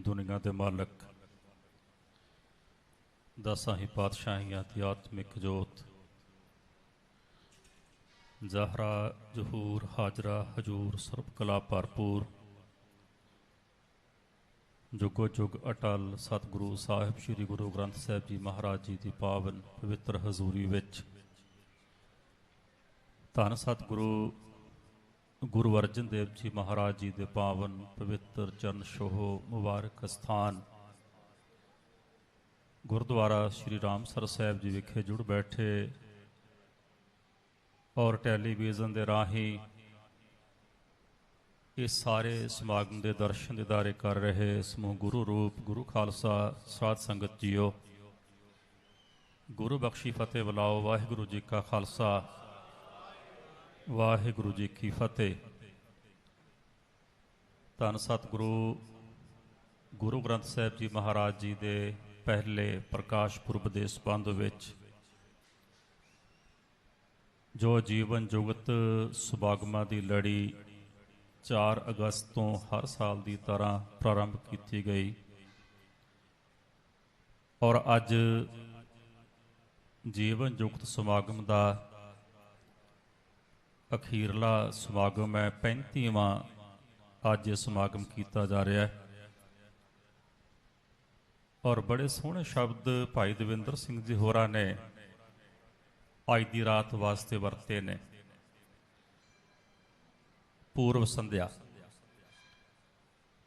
ਦੀਨ ਦੁਨੀਆ ਦੇ ਮਾਲਕ, ਦਸਾਂ ਹੀ ਪਾਤਸ਼ਾਹੀਆਂ ਦੀ ਆਤਮਿਕ ਜੋਤ, ਜ਼ਹਰਾ, ਜ਼ਹੂਰ, ਹਾਜਰਾ, ਹਜੂਰ, ਸਰਬ ਕਲਾ ਭਰਪੂਰ, ਜੁਗੋ ਜੁਗ ਅਟਲ ਸਤਿਗੁਰੂ ਸਾਹਿਬ ਸ੍ਰੀ ਗੁਰੂ ਗ੍ਰੰਥ ਸਾਹਿਬ ਜੀ ਮਹਾਰਾਜ ਜੀ ਦੀ ਪਾਵਨ ਪਵਿੱਤਰ ਹਜ਼ੂਰੀ ਵਿੱਚ, ਧੰਨ ਸਤਿਗੁਰੂ ਗੁਰੂ ਅਰਜਨ ਦੇਵ ਜੀ ਮਹਾਰਾਜ ਜੀ ਦੇ ਪਾਵਨ ਪਵਿੱਤਰ ਚਰਨ ਛੋਹ ਮੁਬਾਰਕ ਸਥਾਨ। ਗੁਰਦੁਆਰਾ ਸ੍ਰੀ ਰਾਮਸਰ ਸਾਹਿਬ ਜੀ ਵਿਖੇ ਜੁੜ ਬੈਠੇ ਔਰ ਟੈਲੀਵਿਜ਼ਨ ਦੇ ਰਾਹੀਂ ਇਹ ਸਾਰੇ ਸਮਾਗਮ ਦੇ ਦਰਸ਼ਨ ਦਿਦਾਰੇ ਕਰ ਰਹੇ ਸਮੂਹ ਗੁਰੂ ਰੂਪ, ਗੁਰੂ ਖਾਲਸਾ, ਸਾਧ ਸੰਗਤ ਜੀਓ। ਗੁਰੂ ਬਖਸ਼ੀ ਫਤਿਹ ਬੁਲਾਓ, ਵਾਹਿਗੁਰੂ ਜੀ ਕਾ ਖਾਲਸਾ। ਵਾਹਿਗੁਰੂ ਜੀ ਕੀ ਫਤਿਹ। ਧੰਨ ਸਤਿਗੁਰੂ, ਗੁਰੂ ਗ੍ਰੰਥ ਸਾਹਿਬ ਜੀ ਮਹਾਰਾਜ ਜੀ ਦੇ ਪਹਿਲੇ ਪ੍ਰਕਾਸ਼ ਪੁਰਬ ਦੇ ਸੰਬੰਧ ਵਿੱਚ ਜੋ ਜੀਵਨ ਜੁਗਤ ਸੁਭਾਗਮਾ ਦੀ ਲੜੀ 4 ਅਗਸਤ ਤੋਂ ਹਰ ਸਾਲ ਦੀ ਤਰ੍ਹਾਂ ਪ੍ਰਾਰੰਭ ਕੀਤੀ ਗਈ ਔਰ ਅੱਜ ਜੀਵਨ ਜੁਗਤ ਸਮਾਗਮ ਦਾ ਅਖੀਰਲਾ ਸਮਾਗਮ ਹੈ 35ਵਾਂ ਅੱਜ ਇਹ ਸਮਾਗਮ ਕੀਤਾ ਜਾ ਰਿਹਾ ਹੈ। ਔਰ ਬੜੇ ਸੋਹਣੇ ਸ਼ਬਦ ਭਾਈ ਦਵਿੰਦਰ ਸਿੰਘ ਜੀ ਹੋਰਾਂ ਨੇ ਅੱਜ ਦੀ ਰਾਤ ਵਾਸਤੇ ਵਰਤੇ ਨੇ। ਪੂਰਵ ਸੰਧਿਆ।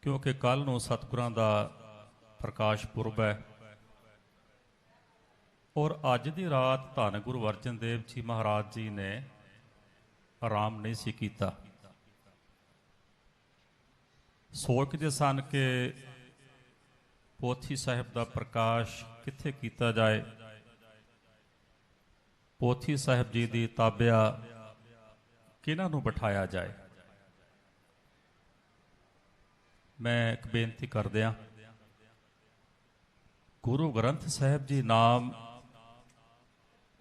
ਕਿਉਂਕਿ ਕੱਲ ਨੂੰ ਸਤਿਗੁਰਾਂ ਦਾ ਪ੍ਰਕਾਸ਼ ਪੁਰਬ ਹੈ। ਔਰ ਅੱਜ ਦੀ ਰਾਤ ਧੰਨ ਗੁਰੂ ਅਰਜਨ ਦੇਵ ਜੀ ਮਹਾਰਾਜ ਜੀ ਨੇ ਆਰਾਮ ਨਹੀਂ ਸੀ ਕੀਤਾ। ਸੋਚਦੇ ਸਨ ਕਿ ਪੋਥੀ ਸਾਹਿਬ ਦਾ ਪ੍ਰਕਾਸ਼ ਕਿੱਥੇ ਕੀਤਾ ਜਾਏ। ਪੋਥੀ ਸਾਹਿਬ ਜੀ ਦੀ ਤਾਬਿਆ ਕਿਹਨਾਂ ਨੂੰ ਬਿਠਾਇਆ ਜਾਏ? ਮੈਂ ਇੱਕ ਬੇਨਤੀ ਕਰਦਿਆਂ, ਗੁਰੂ ਗ੍ਰੰਥ ਸਾਹਿਬ ਜੀ ਨਾਮ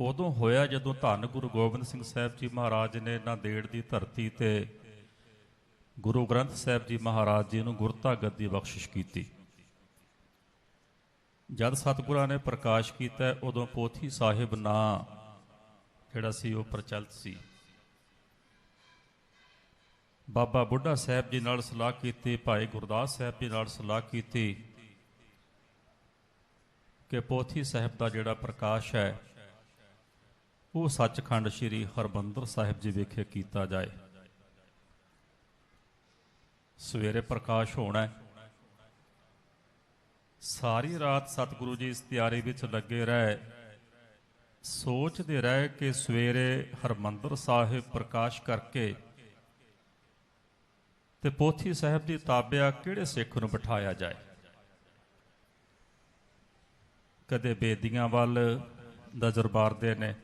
ਉਦੋਂ ਹੋਇਆ ਜਦੋਂ ਧੰਨ ਗੁਰੂ ਗੋਬਿੰਦ ਸਿੰਘ ਸਾਹਿਬ ਜੀ ਮਹਾਰਾਜ ਨੇ ਨਾਂਦੇੜ ਦੀ ਧਰਤੀ ਤੇ ਗੁਰੂ ਗ੍ਰੰਥ ਸਾਹਿਬ ਜੀ ਮਹਾਰਾਜ ਜੀ ਨੂੰ ਗੁਰਤਾ ਗੱਦੀ ਬਖਸ਼ਿਸ਼ ਕੀਤੀ। ਜਦ ਸਤਿਗੁਰਾਂ ਨੇ ਪ੍ਰਕਾਸ਼ ਕੀਤਾ, ਉਦੋਂ ਪੋਥੀ ਸਾਹਿਬ ਨਾਂ ਜਿਹੜਾ ਸੀ ਉਹ ਪ੍ਰਚਲਿਤ ਸੀ। ਬਾਬਾ ਬੁੱਢਾ ਸਾਹਿਬ ਜੀ ਨਾਲ ਸਲਾਹ ਕੀਤੀ, ਭਾਈ ਗੁਰਦਾਸ ਸਾਹਿਬ ਜੀ ਨਾਲ ਸਲਾਹ ਕੀਤੀ ਕਿ ਪੋਥੀ ਸਾਹਿਬ ਦਾ ਜਿਹੜਾ ਪ੍ਰਕਾਸ਼ ਹੈ ਉਹ ਸੱਚਖੰਡ ਸ੍ਰੀ ਹਰਬੰਦਰ ਸਾਹਿਬ ਜੀ ਵਿਖੇ ਕੀਤਾ ਜਾਏ। ਸਵੇਰੇ ਪ੍ਰਕਾਸ਼ ਹੋਣਾ ਸਾਰੀ ਰਾਤ ਸਤਿਗੁਰੂ ਜੀ ਇਸ ਤਿਆਰੀ ਵਿੱਚ ਲੱਗੇ ਰਹੇ। ਸੋਚਦੇ ਰਹੇ ਕਿ ਸਵੇਰੇ ਹਰਮੰਦਰ ਸਾਹਿਬ ਪ੍ਰਕਾਸ਼ ਕਰਕੇ ਤੇ ਪੋਥੀ ਸਾਹਿਬ ਦੀ ਤਾਬਿਆ ਕਿਹੜੇ ਸਿੱਖ ਨੂੰ ਬਿਠਾਇਆ ਜਾਏ? ਕਦੇ ਬੇਦੀਆਂ ਵੱਲ ਨਜ਼ਰ ਮਾਰਦੇ ਨੇ।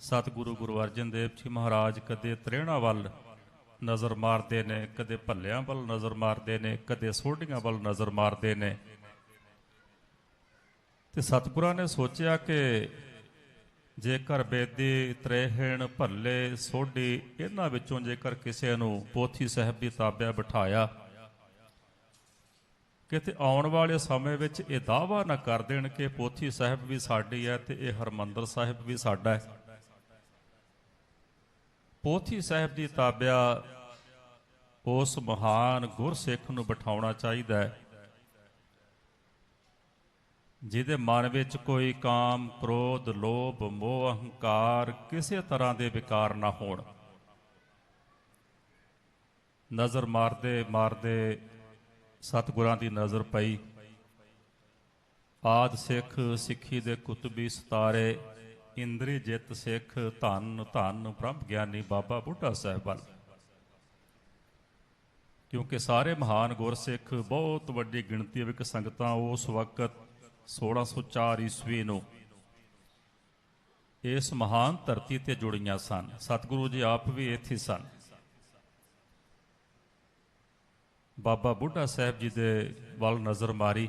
ਸਤਿਗੁਰੂ ਗੁਰੂ ਅਰਜਨ ਦੇਵ ਜੀ ਮਹਾਰਾਜ ਕਦੇ ਤ੍ਰੇਣਾ ਵੱਲ ਨਜ਼ਰ ਮਾਰਦੇ ਨੇ, ਕਦੇ ਭੱਲਿਆਂ ਵੱਲ ਨਜ਼ਰ ਮਾਰਦੇ ਨੇ, ਕਦੇ ਸੋਢੀਆਂ ਵੱਲ ਨਜ਼ਰ ਮਾਰਦੇ ਨੇ। ਤੇ ਸਤਿਗੁਰਾਂ ਨੇ ਸੋਚਿਆ ਕਿ ਜੇਕਰ ਬੇਦੀ, ਤ੍ਰੇਹਣ, ਭੱਲੇ, ਸੋਢੀ ਇਹਨਾਂ ਵਿੱਚੋਂ ਜੇਕਰ ਕਿਸੇ ਨੂੰ ਪੋਥੀ ਸਾਹਿਬ ਦੀ ਤਾਬਿਆ ਬਿਠਾਇਆ ਕਿਤੇ ਆਉਣ ਵਾਲੇ ਸਮੇਂ ਵਿੱਚ ਇਹ ਦਾਵਾ ਨਾ ਕਰ ਦੇਣ ਕਿ ਪੋਥੀ ਸਾਹਿਬ ਵੀ ਸਾਡੀ ਹੈ ਤੇ ਇਹ ਹਰਮੰਦਰ ਸਾਹਿਬ ਵੀ ਸਾਡਾ ਹੈ। ਪੋਥੀ ਸਾਹਿਬ ਦੀ ਤਾਬਿਆ ਉਸ ਮਹਾਨ ਗੁਰਸਿੱਖ ਨੂੰ ਬਿਠਾਉਣਾ ਚਾਹੀਦਾ ਹੈ ਜਿਹਦੇ ਮਨ ਵਿੱਚ ਕੋਈ ਕਾਮ, ਕ੍ਰੋਧ, ਲੋਭ, ਮੋਹ, ਅਹੰਕਾਰ ਕਿਸੇ ਤਰ੍ਹਾਂ ਦੇ ਵਿਕਾਰ ਨਾ ਹੋਣ। ਨਜ਼ਰ ਮਾਰਦੇ ਮਾਰਦੇ ਸਤਿਗੁਰਾਂ ਦੀ ਨਜ਼ਰ ਪਈ। ਆਦ ਸਿੱਖ ਸਿੱਖੀ ਦੇ ਕੁਤਬੀ ਸਤਾਰੇ ਇੰਦਰੀ ਜਿੱਤ ਸਿੱਖ ਧੰਨ ਧੰਨ ਬ੍ਰਹਮ ਗਿਆਨੀ ਬਾਬਾ ਬੁੱਢਾ ਸਾਹਿਬ ਵੱਲ। ਕਿਉਂਕਿ ਸਾਰੇ ਮਹਾਨ ਗੁਰਸਿੱਖ ਬਹੁਤ ਵੱਡੀ ਗਿਣਤੀ ਵਿੱਚ ਸੰਗਤਾਂ ਉਸ ਵਕਤ 1604 ਈਸਵੀ ਨੂੰ ਇਸ ਮਹਾਨ ਧਰਤੀ ਤੇ ਜੁੜੀਆਂ ਸਨ। ਸਤਿਗੁਰੂ ਜੀ ਆਪ ਵੀ ਇੱਥੇ ਸਨ। ਬਾਬਾ ਬੁੱਢਾ ਸਾਹਿਬ ਜੀ ਦੇ ਵੱਲ ਨਜ਼ਰ ਮਾਰੀ।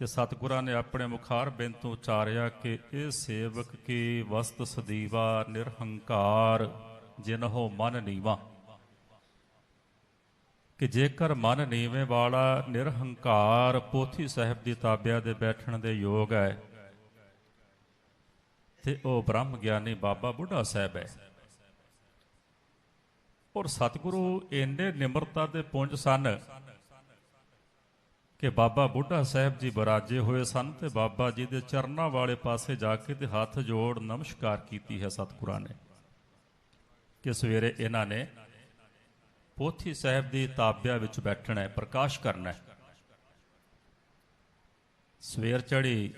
ਤੇ ਸਤਿਗੁਰਾਂ ਨੇ ਆਪਣੇ ਮੁਖਾਰ ਬਿੰਦ ਤੋਂ ਉਚਾਰਿਆ ਕਿ ਇਹ ਸੇਵਕ ਕੀ ਵਸਤ ਸਦੀਵਾ ਨਿਰਹੰਕਾਰ ਜਿਨਹੋ ਮਨ ਨੀਵਾ। ਕਿ ਜੇਕਰ ਮਨ ਨੀਵੇਂ ਵਾਲਾ ਨਿਰਹੰਕਾਰ ਪੋਥੀ ਸਾਹਿਬ ਦੀ ਤਾਬਿਆ ਦੇ ਬੈਠਣ ਦੇ ਯੋਗ ਹੈ, ਤੇ ਉਹ ਬ੍ਰਹਮ ਗਿਆਨੀ ਬਾਬਾ ਬੁੱਢਾ ਸਾਹਿਬ ਹੈ। ਔਰ ਸਤਿਗੁਰੂ ਇੰਨੇ ਨਿਮਰਤਾ ਦੇ ਪੁੰਜ ਸਨ ਕਿ ਬਾਬਾ ਬੁੱਢਾ ਸਾਹਿਬ ਜੀ ਬਰਾਜੇ ਹੋਏ ਸਨ ਤੇ ਬਾਬਾ ਜੀ ਦੇ ਚਰਨਾਂ ਵਾਲੇ ਪਾਸੇ ਜਾ ਕੇ ਤੇ ਹੱਥ ਜੋੜ ਨਮਸਕਾਰ ਕੀਤੀ ਹੈ ਸਤਿਗੁਰਾਂ ਨੇ। ਕਿ ਸਵੇਰੇ ਇਹਨਾਂ ਨੇ ਪੋਥੀ ਸਾਹਿਬ ਦੀ ਤਾਬਿਆ ਵਿੱਚ ਬੈਠਣਾ ਹੈ, ਪ੍ਰਕਾਸ਼ ਕਰਨਾ ਹੈ। ਸਵੇਰ ਚੜੀ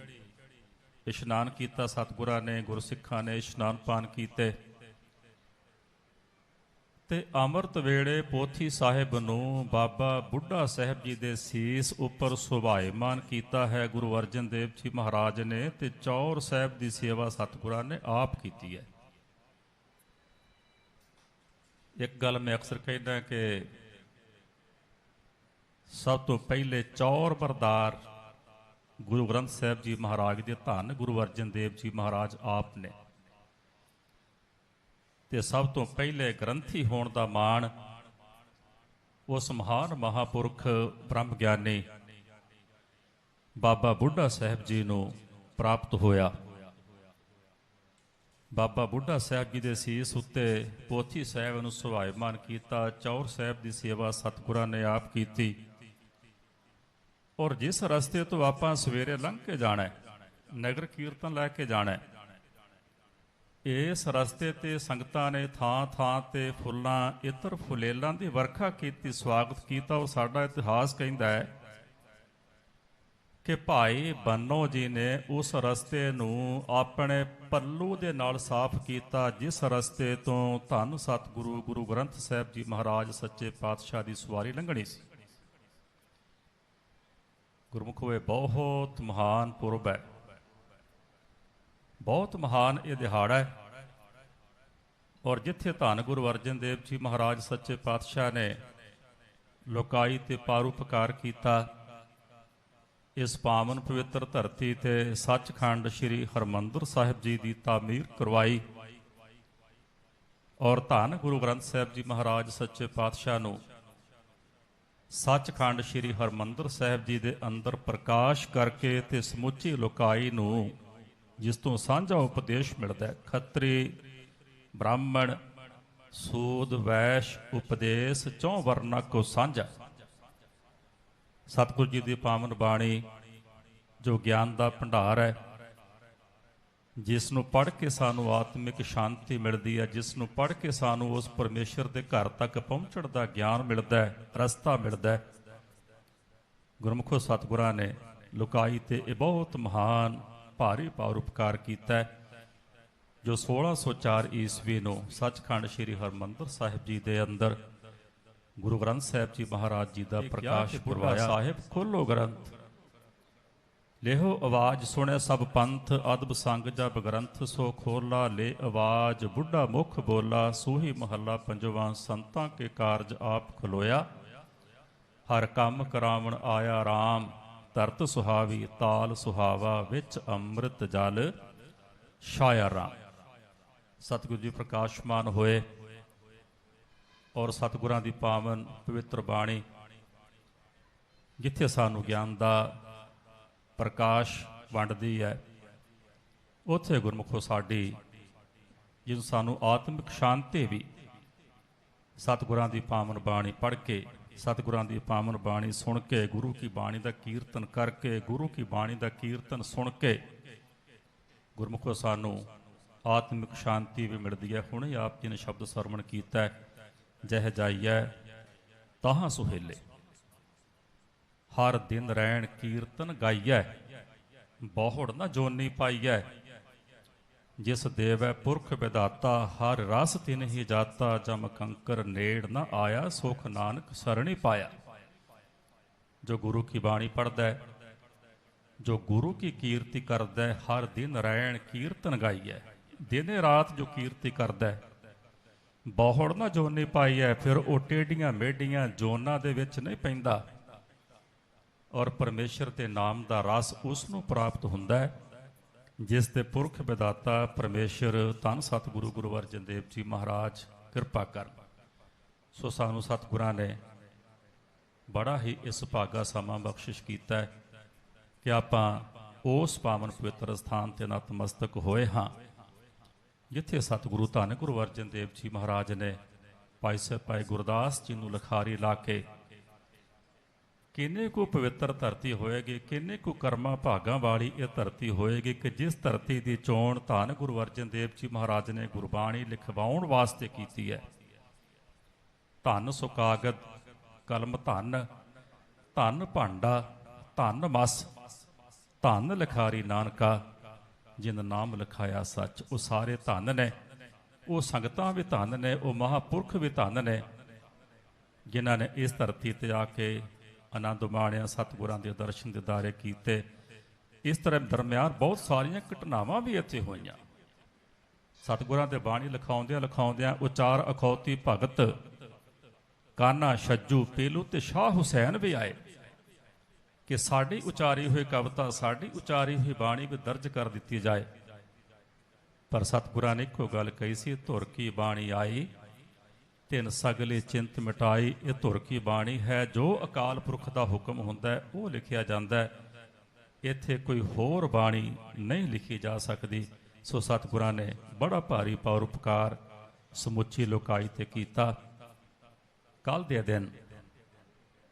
ਇਸ਼ਨਾਨ ਕੀਤਾ ਸਤਿਗੁਰਾਂ ਨੇ, ਗੁਰਸਿੱਖਾਂ ਨੇ ਇਸ਼ਨਾਨ ਪਾਨ ਕੀਤੇ। ਤੇ ਅੰਮ੍ਰਿਤ ਵੇਲੇ ਪੋਥੀ ਸਾਹਿਬ ਨੂੰ ਬਾਬਾ ਬੁੱਢਾ ਸਾਹਿਬ ਜੀ ਦੇ ਸੀਸ ਉੱਪਰ ਸੁਭਾਇਮਾਨ ਕੀਤਾ ਹੈ। ਗੁਰੂ ਅਰਜਨ ਦੇਵ ਜੀ ਮਹਾਰਾਜ ਨੇ ਤੇ ਚੌਰ ਸਾਹਿਬ ਦੀ ਸੇਵਾ ਸਤਿਗੁਰਾਂ ਨੇ ਆਪ ਕੀਤੀ ਹੈ। ਇੱਕ ਗੱਲ ਮੈਂ ਅਕਸਰ ਕਹਿੰਦਾ ਕਿ ਸਭ ਤੋਂ ਪਹਿਲੇ ਚੌਰ ਬਰਦਾਰ ਗੁਰੂ ਗ੍ਰੰਥ ਸਾਹਿਬ ਜੀ ਮਹਾਰਾਜ ਦੇ ਧੰਨ ਗੁਰੂ ਅਰਜਨ ਦੇਵ ਜੀ ਮਹਾਰਾਜ ਆਪ ਨੇ। ਤੇ ਸਭ ਤੋਂ ਪਹਿਲੇ ਗ੍ਰੰਥੀ ਹੋਣ ਦਾ ਮਾਣ ਉਸ ਮਹਾਨ ਮਹਾਪੁਰਖ ਬ੍ਰਹਮ ਗਿਆਨੀ ਬਾਬਾ ਬੁੱਢਾ ਸਾਹਿਬ ਜੀ ਨੂੰ ਪ੍ਰਾਪਤ ਹੋਇਆ। ਬਾਬਾ ਬੁੱਢਾ ਸਾਹਿਬ ਜੀ ਦੇ ਸੀਸ ਉੱਤੇ ਪੋਥੀ ਸਾਹਿਬ ਨੂੰ ਸੁਭਾਇਮਾਨ ਕੀਤਾ, ਚੌਰ ਸਾਹਿਬ ਦੀ ਸੇਵਾ ਸਤਿਗੁਰਾਂ ਨੇ ਆਪ ਕੀਤੀ। ਔਰ ਜਿਸ ਰਸਤੇ ਤੋਂ ਆਪਾਂ ਸਵੇਰੇ ਲੰਘ ਕੇ ਜਾਣਾ ਹੈ, ਨਗਰ ਕੀਰਤਨ ਲੈ ਕੇ ਜਾਣਾ ਹੈ ਇਸ ਰਸਤੇ ਤੇ ਸੰਗਤਾਂ ਨੇ ਥਾਂ ਥਾਂ ਤੇ ਫੁੱਲਾਂ, ਇਤਰ ਫੁਲੇਲਾਂ ਦੀ ਵਰਖਾ ਕੀਤੀ, ਸਵਾਗਤ ਕੀਤਾ। ਉਹ ਸਾਡਾ ਇਤਿਹਾਸ ਕਹਿੰਦਾ ਹੈ ਕਿ ਭਾਈ ਬੰਨੋ ਜੀ ਨੇ ਉਸ ਰਸਤੇ ਨੂੰ ਆਪਣੇ ਪੱਲੂ ਦੇ ਨਾਲ ਸਾਫ਼ ਕੀਤਾ, ਜਿਸ ਰਸਤੇ ਤੋਂ ਧੰਨ ਸਤਿਗੁਰੂ, ਗੁਰੂ ਗ੍ਰੰਥ ਸਾਹਿਬ ਜੀ ਮਹਾਰਾਜ ਸੱਚੇ ਪਾਤਸ਼ਾਹ ਦੀ ਸਵਾਰੀ ਲੰਘਣੀ ਸੀ। ਗੁਰਮੁਖ ਇਹ ਬਹੁਤ ਮਹਾਨ ਪੁਰਬ ਹੈ। ਬਹੁਤ ਮਹਾਨ ਇਹ ਦਿਹਾੜਾ ਹੈ। ਔਰ ਜਿੱਥੇ ਧੰਨ ਗੁਰੂ ਅਰਜਨ ਦੇਵ ਜੀ ਮਹਾਰਾਜ ਸੱਚੇ ਪਾਤਸ਼ਾਹ ਨੇ ਲੋਕਾਈ ਤੇ ਪਾਰੂਪਕਾਰ ਕੀਤਾ, ਇਸ ਪਾਵਨ ਪਵਿੱਤਰ ਧਰਤੀ ਤੇ ਸੱਚਖੰਡ ਸ੍ਰੀ ਹਰਮੰਦਰ ਸਾਹਿਬ ਜੀ ਦੀ ਤਾਮੀਰ ਕਰਵਾਈ ਔਰ ਧੰਨ ਗੁਰੂ ਗ੍ਰੰਥ ਸਾਹਿਬ ਜੀ ਮਹਾਰਾਜ ਸੱਚੇ ਪਾਤਸ਼ਾਹ ਨੂੰ ਸੱਚਖੰਡ ਸ੍ਰੀ ਹਰਮੰਦਰ ਸਾਹਿਬ ਜੀ ਦੇ ਅੰਦਰ ਪ੍ਰਕਾਸ਼ ਕਰਕੇ ਤੇ ਸਮੁੱਚੀ ਲੋਕਾਈ ਨੂੰ ਜਿਸ ਤੋਂ ਸਾਂਝਾ ਉਪਦੇਸ਼ ਮਿਲਦਾ ਹੈ, ਖੱਤਰੀ ਬ੍ਰਾਹਮਣ ਸੂਦ, ਵੈਸ਼, ਉਪਦੇਸ਼, ਚੋਂ ਵਰਨਾ ਕੋ ਸਾਂਝਾ। ਸਤਿਗੁਰੂ ਜੀ ਦੀ ਪਾਵਨ ਬਾਣੀ ਜੋ ਗਿਆਨ ਦਾ ਭੰਡਾਰ ਹੈ, ਜਿਸ ਨੂੰ ਪੜ੍ਹ ਕੇ ਸਾਨੂੰ ਆਤਮਿਕ ਸ਼ਾਂਤੀ ਮਿਲਦੀ ਹੈ, ਜਿਸ ਨੂੰ ਪੜ੍ਹ ਕੇ ਸਾਨੂੰ ਉਸ ਪਰਮੇਸ਼ਰ ਦੇ ਘਰ ਤੱਕ ਪਹੁੰਚਣ ਦਾ ਗਿਆਨ ਮਿਲਦਾ ਹੈ, ਰਸਤਾ ਮਿਲਦਾ ਹੈ। ਗੁਰਮੁਖੋ ਸਤਿਗੁਰਾਂ ਨੇ ਲੁਕਾਈ ਤੇ ਇਹ ਬਹੁਤ ਮਹਾਨ ਭਾਰੀ ਪਰਉਪਕਾਰ ਕੀਤਾ ਹੈ ਜੋ 1604 ਈਸਵੀ ਨੂੰ ਸੱਚਖੰਡ ਸ੍ਰੀ ਹਰਮੰਦਰ ਸਾਹਿਬ ਜੀ ਦੇ ਅੰਦਰ ਗੁਰੂ ਗ੍ਰੰਥ ਸਾਹਿਬ ਜੀ ਮਹਾਰਾਜ ਜੀ ਦਾ ਪ੍ਰਕਾਸ਼ ਕਰਵਾਇਆ। ਸਾਹਿਬ ਖੋਲੋ ਗ੍ਰੰਥ। ਲੇਹੋ ਆਵਾਜ਼ ਸੁਣੇ ਸਭ ਪੰਥ ਅਦਬ ਸੰਗ ਜਬ ਗ੍ਰੰਥ ਸੋ ਖੋਲਾ ਲੈ ਆਵਾਜ਼ ਬੁੱਢਾ ਮੁਖ ਬੋਲਾ ਸੂਹੀ ਮਹੱਲਾ ਪੰਜਵਾਂ ਸੰਤਾਂ ਕੇ ਕਾਰਜ ਆਪ ਖਲੋਇਆ। ਹਰ ਕੰਮ ਕਰਾਵਣ ਆਇਆ RAM ਧਰਤ ਸੁਹਾਵੀ, ਤਾਲ ਸੁਹਾਵਾ, ਵਿੱਚ ਅੰਮ੍ਰਿਤ ਜਲ, ਛਾਇਆ ਸਤਿਗੁਰੂ ਜੀ ਪ੍ਰਕਾਸ਼ਮਾਨ ਹੋਏ ਔਰ ਸਤਿਗੁਰਾਂ ਦੀ ਪਾਵਨ ਪਵਿੱਤਰ ਬਾਣੀ, ਜਿੱਥੇ ਸਾਨੂੰ ਗਿਆਨ ਦਾ ਪ੍ਰਕਾਸ਼ ਵੰਡਦੀ ਹੈ, ਉੱਥੇ ਗੁਰਮੁਖੋ ਸਾਡੀ ਜਿਹਨੂੰ ਸਾਨੂੰ ਆਤਮਿਕ ਸ਼ਾਂਤੀ ਵੀ ਸਤਿਗੁਰਾਂ ਦੀ ਪਾਵਨ ਬਾਣੀ ਪੜ੍ਹ ਕੇ ਸਤਿਗੁਰਾਂ ਦੀ ਪਾਵਨ ਬਾਣੀ ਸੁਣ ਕੇ, ਗੁਰੂ ਕੀ ਬਾਣੀ ਦਾ ਕੀਰਤਨ ਕਰਕੇ, ਗੁਰੂ ਕੀ ਬਾਣੀ ਦਾ ਕੀਰਤਨ ਸੁਣ ਕੇ ਗੁਰਮੁਖੋ, ਸਾਨੂੰ ਆਤਮਿਕ ਸ਼ਾਂਤੀ ਵੀ ਮਿਲਦੀ ਹੈ। ਹੁਣੇ ਆਪ ਜੀ ਨੇ ਸ਼ਬਦ ਸਰਵਣ ਕੀਤਾ ਹੈ। ਜਹ ਜਾਈਐ ਤਾਹਾਂ ਸੁਹੇਲੇ। ਹਰ ਦਿਨ ਰਹਿਣ ਕੀਰਤਨ ਗਾਈਐ। ਬਹੁੜ ਨਾ ਜੋਨੀ ਪਾਈਐ। ਜਿਸ ਦੇਵੈ ਪੁਰਖ ਵਿਦਾਤਾ ਹਰ ਰਸ ਤਿਨ ਹੀ ਜਾਤਾ, ਜਮ ਕੰਕਰ ਨੇੜ ਨਾ ਆਇਆ, ਸੁਖ ਨਾਨਕ ਸਰਣੀ ਪਾਇਆ। ਜੋ ਗੁਰੂ ਕੀ ਬਾਣੀ ਪੜਦਾ ਹੈ, ਜੋ ਗੁਰੂ ਕੀ ਕੀਰਤੀ ਕਰਦਾ ਹੈ, ਹਰ ਦਿਨ ਰਹਿਣ ਕੀਰਤਨ ਗਾਈਐ। ਦਿਨੇ ਰਾਤ ਜੋ ਕੀਰਤੀ ਕਰਦਾ ਹੈ, ਬਹੁੜ ਨਾ ਜੋਨੀ ਪਾਈ ਹੈ ਫਿਰ ਉਹ ਟੇਡੀਆਂ ਮੇਡੀਆਂ ਜੋਨਾਂ ਦੇ ਵਿੱਚ ਨਹੀਂ ਪੈਂਦਾ। ਔਰ ਪਰਮੇਸ਼ਰ ਦੇ ਨਾਮ ਦਾ ਰਸ ਉਸ ਨੂੰ ਪ੍ਰਾਪਤ ਹੁੰਦਾ ਹੈ ਜਿਸ ਤੇ ਪੁਰਖ ਵਿਦਾਤਾ ਪਰਮੇਸ਼ਰ ਧੰਨ ਸਤਿਗੁਰੂ ਗੁਰੂ ਅਰਜਨ ਦੇਵ ਜੀ ਮਹਾਰਾਜ ਕਿਰਪਾ ਕਰ। ਸੋ ਸਾਨੂੰ ਸਤਿਗੁਰਾਂ ਨੇ ਬੜਾ ਹੀ ਇਸ ਭਾਗਾ ਸਮਾਂ ਬਖਸ਼ਿਸ਼ ਕੀਤਾ ਹੈ ਕਿ ਆਪਾਂ ਉਸ ਪਾਵਨ ਪਵਿੱਤਰ ਸਥਾਨ ਤੇ ਨਤਮਸਤਕ ਹੋਏ ਹਾਂ, ਜਿੱਥੇ ਸਤਿਗੁਰੂ ਧੰਨ ਗੁਰੂ ਅਰਜਨ ਦੇਵ ਜੀ ਮਹਾਰਾਜ ਨੇ ਭਾਈ ਸਾਹਿਬ ਭਾਈ ਗੁਰਦਾਸ ਜੀ ਨੂੰ ਲਖਾਰੀ ਲਾ ਕੇ ਕਿੰਨੇ ਕੋ ਪਵਿੱਤਰ ਧਰਤੀ ਹੋਏਗੀ, ਕਿੰਨੇ ਕੋ ਕਰਮਾਂ ਭਾਗਾਂ ਵਾਲੀ ਇਹ ਧਰਤੀ ਹੋਏਗੀ ਕਿ ਜਿਸ ਧਰਤੀ ਦੀ ਚੋਣ ਧੰਨ ਗੁਰੂ ਅਰਜਨ ਦੇਵ ਜੀ ਮਹਾਰਾਜ ਨੇ ਗੁਰਬਾਣੀ ਲਿਖਵਾਉਣ ਵਾਸਤੇ ਕੀਤੀ ਹੈ। ਧੰਨ ਸੁਕਾਗਤ, ਕਲਮ ਧੰਨ ਧੰਨ ਭਾਂਡਾ, ਧੰਨ ਮਸ, ਧੰਨ ਲਖਾਰੀ ਨਾਨਕਾ, ਜਿਨ ਨਾਮ ਲਿਖਾਇਆ ਸੱਚ, ਉਹ ਸਾਰੇ ਧੰਨ ਨੇ, ਉਹ ਸੰਗਤਾਂ ਵੀ ਧੰਨ ਨੇ, ਉਹ ਮਹਾਪੁਰਖ ਵੀ ਧੰਨ ਨੇ, ਜਿਨ੍ਹਾਂ ਨੇ ਇਸ ਧਰਤੀ ਤੇ ਆ ਕੇ ਆਨੰਦ ਮਾਣਿਆ, ਸਤਿਗੁਰਾਂ ਦੇ ਦਰਸ਼ਨ ਦਿਦਾਰੇ ਕੀਤੇ। ਇਸ ਤਰ੍ਹਾਂ ਦਰਮਿਆਨ ਬਹੁਤ ਸਾਰੀਆਂ ਘਟਨਾਵਾਂ ਵੀ ਇੱਥੇ ਹੋਈਆਂ। ਸਤਿਗੁਰਾਂ ਦੇ ਬਾਣੀ ਲਿਖਾਉਂਦਿਆਂ ਲਿਖਾਉਂਦਿਆਂ ਉਚਾਰ ਅਖੌਤੀ ਭਗਤ, ਕਾਨਾ, ਛੱਜੂ, ਪੀਲੂ ਤੇ ਸ਼ਾਹ ਹੁਸੈਨ ਵੀ ਆਏ ਕਿ ਸਾਡੀ ਉਚਾਰੀ ਹੋਈ ਕਵਿਤਾ, ਸਾਡੀ ਉਚਾਰੀ ਹੋਈ ਬਾਣੀ ਵੀ ਦਰਜ ਕਰ ਦਿੱਤੀ ਜਾਏ। ਪਰ ਸਤਿਗੁਰਾਂ ਨੇ ਇੱਕੋ ਗੱਲ ਕਹੀ ਸੀ, ਧੁਰ ਕੀ ਬਾਣੀ ਆਈ ਤਿੰਨ ਸਗਲੇ ਚਿੰਤ ਮਿਟਾਈ ਇਹ ਧੁਰ ਕੀ ਬਾਣੀ ਹੈ, ਜੋ ਅਕਾਲ ਪੁਰਖ ਦਾ ਹੁਕਮ ਹੁੰਦਾ ਹੈ, ਉਹ ਲਿਖਿਆ ਜਾਂਦਾ ਹੈ। ਇੱਥੇ ਕੋਈ ਹੋਰ ਬਾਣੀ ਨਹੀਂ ਲਿਖੀ ਜਾ ਸਕਦੀ। ਸੋ ਸਤਿਗੁਰਾਂ ਨੇ ਬੜਾ ਭਾਰੀ ਪਰਉਪਕਾਰ ਸਮੁੱਚੀ ਲੋਕਾਈ ਤੇ ਕੀਤਾ। ਕੱਲ ਦੇ ਦਿਨ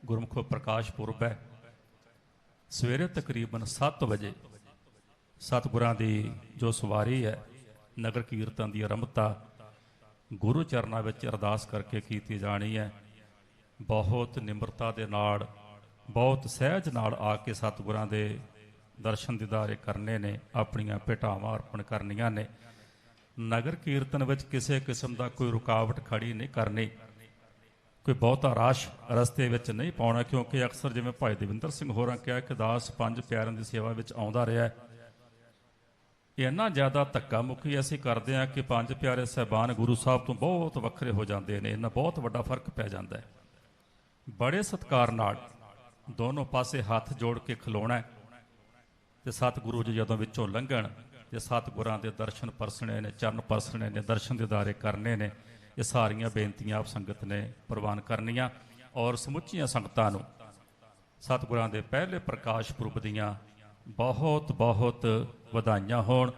ਗੁਰਮੁਖ ਪ੍ਰਕਾਸ਼ ਪੁਰਬ ਹੈ। ਸਵੇਰੇ ਤਕਰੀਬਨ 7 ਵਜੇ ਸਤਿਗੁਰਾਂ ਦੀ ਜੋ ਸਵਾਰੀ ਹੈ, ਨਗਰ ਕੀਰਤਨ ਦੀ ਆਰੰਭਤਾ ਗੁਰੂ ਚਰਨਾਂ ਵਿੱਚ ਅਰਦਾਸ ਕਰਕੇ ਕੀਤੀ ਜਾਣੀ ਹੈ। ਬਹੁਤ ਨਿਮਰਤਾ ਦੇ ਨਾਲ, ਬਹੁਤ ਸਹਿਜ ਨਾਲ ਆ ਕੇ ਸਤਿਗੁਰਾਂ ਦੇ ਦਰਸ਼ਨ ਦਿਦਾਰੇ ਕਰਨੇ ਨੇ, ਆਪਣੀਆਂ ਭੇਟਾਵਾਂ ਅਰਪਣ ਕਰਨੀਆਂ ਨੇ। ਨਗਰ ਕੀਰਤਨ ਵਿੱਚ ਕਿਸੇ ਕਿਸਮ ਦਾ ਕੋਈ ਰੁਕਾਵਟ ਖੜੀ ਨਹੀਂ ਕਰਨੀ। ਕੋਈ ਬਹੁਤਾ ਰਾਸ਼ ਰਸਤੇ ਵਿੱਚ ਨਹੀਂ ਪਾਉਣਾ, ਕਿਉਂਕਿ ਅਕਸਰ ਜਿਵੇਂ ਭਾਈ ਦਵਿੰਦਰ ਸਿੰਘ ਹੋਰਾਂ ਕਿਹਾ ਕਿ ਦਾਸ ਪੰਜ ਪਿਆਰਿਆਂ ਦੀ ਸੇਵਾ ਵਿੱਚ ਆਉਂਦਾ ਰਿਹਾ ਹੈ। ਇੰਨਾ ਜ਼ਿਆਦਾ ਧੱਕਾ ਮੁੱਕੀ ਅਸੀਂ ਕਰਦੇ ਹਾਂ ਕਿ ਪੰਜ ਪਿਆਰੇ ਸਹਿਬਾਨ ਗੁਰੂ ਸਾਹਿਬ ਤੋਂ ਬਹੁਤ ਵੱਖਰੇ ਹੋ ਜਾਂਦੇ ਨੇ ਇਹਨਾਂ ਬਹੁਤ ਵੱਡਾ ਫ਼ਰਕ ਪੈ ਜਾਂਦਾ ਹੈ। ਬੜੇ ਸਤਕਾਰ ਨਾਲ ਦੋਨੋਂ ਪਾਸੇ ਹੱਥ ਜੋੜ ਕੇ ਖਲੋਣਾ ਹੈ ਤੇ ਸਤਿਗੁਰੂ ਜੀ ਜਦੋਂ ਵਿੱਚੋਂ ਲੰਘਣ ਤੇ ਸਤਿਗੁਰਾਂ ਦੇ ਦਰਸ਼ਨ ਪਰਸਣੇ ਨੇ, ਚਰਨ ਪਰਸਣੇ ਨੇ, ਦਰਸ਼ਨ ਦਿਦਾਰੇ ਕਰਨੇ ਨੇ, ਇਹ ਸਾਰੀਆਂ ਬੇਨਤੀਆਂ ਆਪ ਸੰਗਤ ਨੇ ਪ੍ਰਵਾਨ ਕਰਨੀਆਂ ਔਰ ਸਮੁੱਚੀਆਂ ਸੰਗਤਾਂ ਨੂੰ ਸਤਿਗੁਰਾਂ ਦੇ ਪਹਿਲੇ ਪ੍ਰਕਾਸ਼ ਪੁਰਬ ਦੀਆਂ ਬਹੁਤ ਬਹੁਤ ਵਧਾਈਆਂ ਹੋਣ।